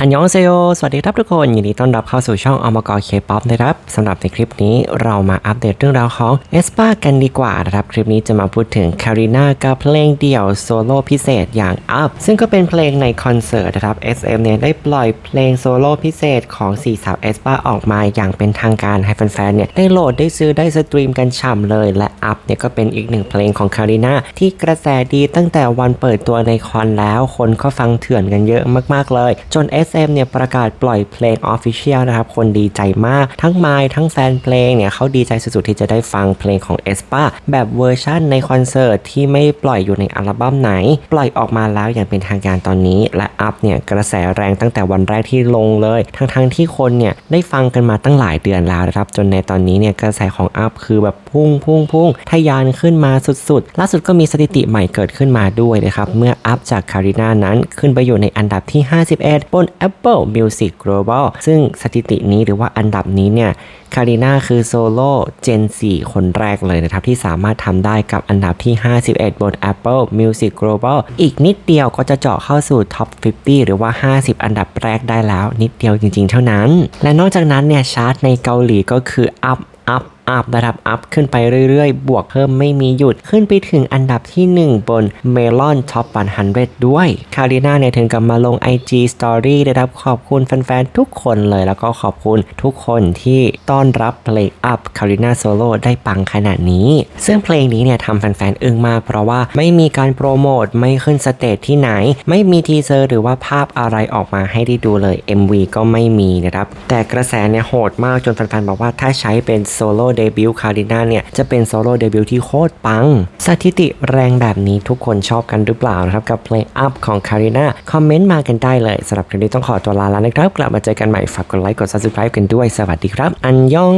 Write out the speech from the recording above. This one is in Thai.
อันยองเซโยสวัสดีครับทุกคน ยินดีต้อนรับเข้าสู่ช่องอมกรเคป๊อปนะครับสำหรับในคลิปนี้เรามาอัปเดตเรื่องราวของเอสปากันดีกว่านะครับ คลิปนี้จะมาพูดถึงคาริน่ากับเพลงเดี่ยวโซโล่พิเศษอย่าง Up ซึ่งก็เป็นเพลงในคอนเสิร์ตนะครับ SM เนี่ยได้ปล่อยเพลงโซโล่พิเศษของสี่สาวเอสปาออกมาอย่างเป็นทางการให้แฟนๆเนี่ยได้โหลดได้ซื้อได้สตรีมกันฉ่ำเลยและ Up เนี่ยก็เป็นอีกหนึ่งเพลงของคาริน่าที่กระแสดีตั้งแต่วันเปิดตัวในคอนแล้วคนก็ฟังเถื่อนกันเยอะมากๆเลย จน SM เนี่ยประกาศปล่อยเพลง Official นะครับคนดีใจมากทั้งไมล์ทั้งแฟนเพลงเนี่ยเขาดีใจสุดๆที่จะได้ฟังเพลงของ e s p a แบบเวอร์ชั่นในคอนเสิร์ตที่ไม่ปล่อยอยู่ในอัลบั้มไหน ปล่อยออกมาแล้วอย่างเป็นทางการตอนนี้ และอัพเนี่ยกระแสแรงตั้งแต่วันแรกที่ลงเลย ทั้งๆที่คนเนี่ยได้ฟังกันมาตั้งหลายเดือนแล้วนะครับจนในตอนนี้เนี่ยกระแสของอัพคือแบบพุ่งพุ่งพุ่งทะยานขึ้นมาสุดๆ ล่าสุดก็มีสถิติใหม่เกิดขึ้นมาด้วยนะครับเมื่ออัพจากคาริน่านั้นขึ้นไปอยู่ในอันดับที่ 51 บน Apple Music Global ซึ่งสถิตินี้หรือว่าอันดับนี้เนี่ยคาริน่าคือโซโล่เจน 4 คนแรกเลยนะครับ ที่สามารถทำได้กับอันดับที่ 51 บน Apple Music Global อีกนิดเดียวก็จะเจาะเข้าสู่ Top 50 หรือว่า 50 อันดับแรกได้แล้วนิดเดียวจริงๆ เท่านั้น และนอกจากนั้นเนี่ยชาร์ตในเกาหลีก็คือ up up อัพระดับ อัพขึ้นไปเรื่อยๆ บวกเพิ่มไม่มีหยุด ขึ้นไปถึงอันดับที่ 1 บน Melon Top 100 ด้วย คาริน่าเนี่ยถึงกับมาลง IG Story ได้รับ ขอบคุณแฟนๆ ทุกคนเลย แล้วก็ขอบคุณทุกคนที่ตอนรับเพลง Up คาริน่าโซโล่ได้ปังขนาดนี้ ซึ่งเพลงนี้เนี่ยทำแฟนๆ อึ้งมากเพราะว่าไม่มีการโปรโมท ไม่ขึ้นสเตจที่ไหน ไม่มีทีเซอร์หรือว่าภาพอะไรออกมาให้ได้ดูเลย MV ก็ไม่มีนะครับ แต่กระแสเนี่ยโหดมากจนแฟนๆ บอกว่าถ้าใช้เป็นโซโล่เดบิวต์คาริน่าเนี่ยจะเป็นโซโล่เดบิวต์ที่โคตรปัง สถิติแรงแบบนี้ทุกคนชอบกันหรือเปล่านะครับ กับเพลง Up ของคาริน่าคอมเมนต์มากันได้เลยสำหรับคลิปนี้ต้องขอตัวลาแล้วนะครับ กลับมาเจอกันใหม่ฝากกดไลค์กด subscribe กันด้วยสวัสดีครับอันยอง